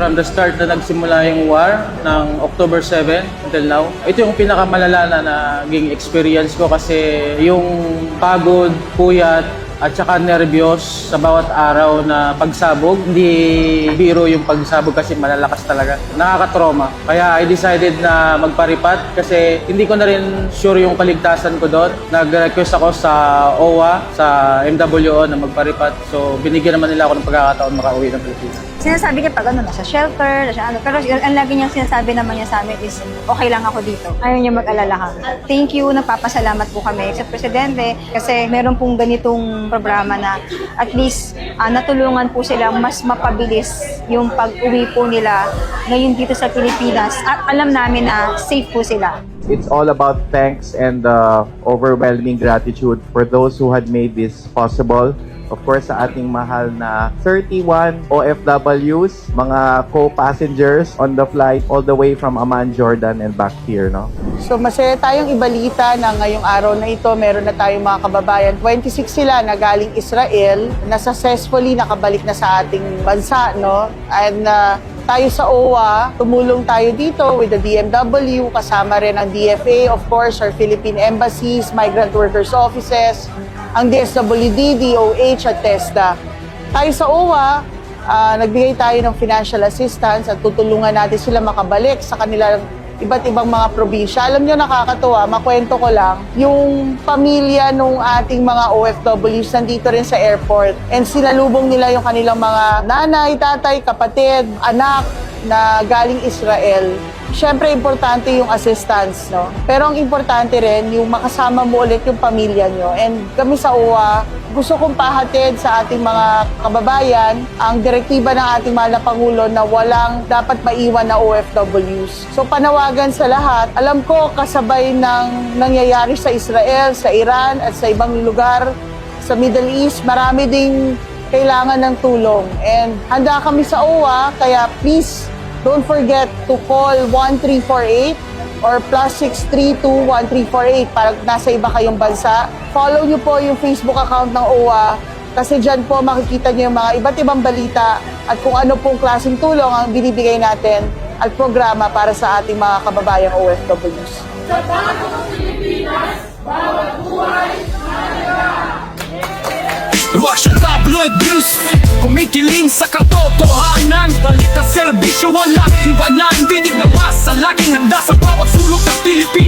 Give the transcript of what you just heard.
from the start na nagsimula yung war ng October 7 until now. Ito yung pinakamalala na naging experience ko kasi yung pagod, puyat, at saka nervyos sa bawat araw na pagsabog. Hindi biro yung pagsabog kasi malalakas talaga. Nakakatroma. Kaya I decided na magparipat kasi hindi ko na rin sure yung kaligtasan ko doon. Nag-request ako sa OWA, sa MWO na magparipat. So binigyan naman nila ako ng pagkakataon makauwi ng Pilipinas. Sinasabi niya pag ano, nasa shelter, nasa ano. Pero ang lagi niyang sinasabi naman niya sa amin is, okay lang ako dito. Ayaw niya mag-alala ka. Thank you, nagpapasalamat po kami sa Presidente kasi meron pong ganitong programa na at least ah, natulungan po sila mas mapabilis yung pag-uwi po nila ngayon dito sa Pilipinas at alam namin na safe po sila. It's all about thanks and uh, overwhelming gratitude for those who had made this possible. Of course, sa ating mahal na 31 OFWs, mga co-passengers on the flight all the way from Amman, Jordan and back here, no? So masaya tayong ibalita na ngayong araw na ito meron na tayong mga kababayan. 26 sila na galing Israel na successfully nakabalik na sa ating bansa, no? And uh, tayo sa OWA, tumulong tayo dito with the DMW, kasama rin ang DFA, of course, our Philippine embassies, migrant workers offices, ang DSWD, DOH at TESDA. Tayo sa OWA, ah, nagbigay tayo ng financial assistance at tutulungan natin sila makabalik sa kanilang iba't ibang mga probinsya. Alam nyo, nakakatuwa, makwento ko lang, yung pamilya nung ating mga OFWs nandito rin sa airport and sinalubong nila yung kanilang mga nanay, tatay, kapatid, anak na galing Israel. Siyempre, importante yung assistance, no? Pero ang importante rin, yung makasama mo ulit yung pamilya nyo. And kami sa UWA, gusto kong pahatid sa ating mga kababayan ang direktiba ng ating mahal na Pangulo na walang dapat maiwan na OFWs. So panawagan sa lahat, alam ko kasabay ng nangyayari sa Israel, sa Iran at sa ibang lugar sa Middle East, marami ding kailangan ng tulong. And handa kami sa OWA, kaya please don't forget to call 1348 or plus 632-1348 para nasa iba kayong bansa. Follow nyo po yung Facebook account ng OWA kasi dyan po makikita nyo yung mga iba't ibang balita at kung ano pong klaseng tulong ang binibigay natin at programa para sa ating mga kababayang OFWs. Russian tabloid news Kumikiling sa katotohanan serbisyo walang iwanan Dinig na masa Laging handa sa bawat sulok ng Pilipinas